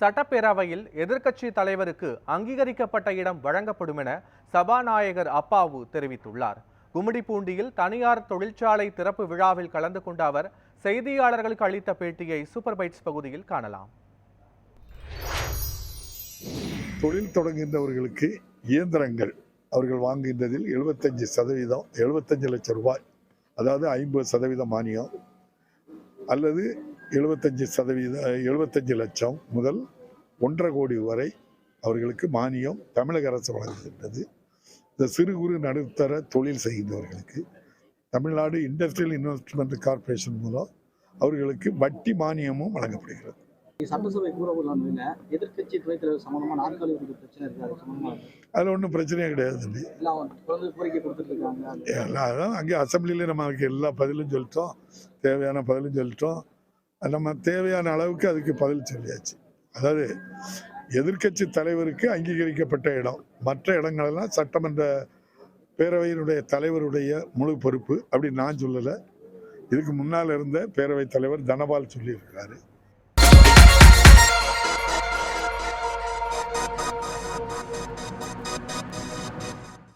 சட்டப்பேரவையில் எதிர்க்கட்சி தலைவருக்கு அங்கீகரிக்கப்பட்ட இடம் வழங்கப்படும் என சபாநாயகர் அப்பாவு தெரிவித்துள்ளார். கும்மிடிப்பூண்டியில் தனியார் தொழிற்சாலை திறப்பு விழாவில் கலந்து கொண்ட அவர் செய்தியாளர்களுக்கு அளித்த பேட்டியை சூப்பர் பைட்ஸ் பகுதியில் காணலாம். தொழில் தொடங்குகின்றவர்களுக்கு இயந்திரங்கள் அவர்கள் வாங்குகின்றதில் எழுபத்தஞ்சு சதவீதம் எழுபத்தஞ்சு லட்சம் ரூபாய் அதாவது ஐம்பது சதவீதம் மானியம் அல்லது எழுபத்தஞ்சு சதவீத எழுபத்தஞ்சு லட்சம் முதல் ஒன்றரை கோடி வரை அவர்களுக்கு மானியம் தமிழக அரசு வழங்குகின்றது. இந்த சிறு குறு நடுத்தர தொழில் செய்கின்றவர்களுக்கு தமிழ்நாடு இண்டஸ்ட்ரியல் இன்வெஸ்ட்மெண்ட் கார்ப்பரேஷன் மூலம் அவர்களுக்கு வட்டி மானியமும் வழங்கப்படுகிறது. சட்டசபை கூற உள்ளாங்க எதிர்க்கட்சி துணைத் தலைவர் சம்பந்தமா நாற்காலி ஒதுக்கீடு பிரச்சனை இருக்கு? அது சம்பந்தமா? அதில் ஒன்றும் பிரச்சனையே கிடையாது அதான் அங்கே அசம்பிளியில் நம்ம அதுக்கு எல்லா பதிலும் சொல்லிட்டோம். தேவையான பதிலும் சொல்லிட்டோம். நம்ம தேவையான அளவுக்கு அதுக்கு பதில் சொல்லியாச்சு. அதாவது எதிர்க்கட்சி தலைவருக்கு அங்கீகரிக்கப்பட்ட இடம். மற்ற இடங்களெல்லாம் சட்டமன்ற பேரவையினுடைய தலைவருடைய முழு பொறுப்பு அப்படி நான் சொல்லலை. இதுக்கு முன்னால் இருந்த பேரவைத் தலைவர் தனபால் சொல்லியிருக்காரு.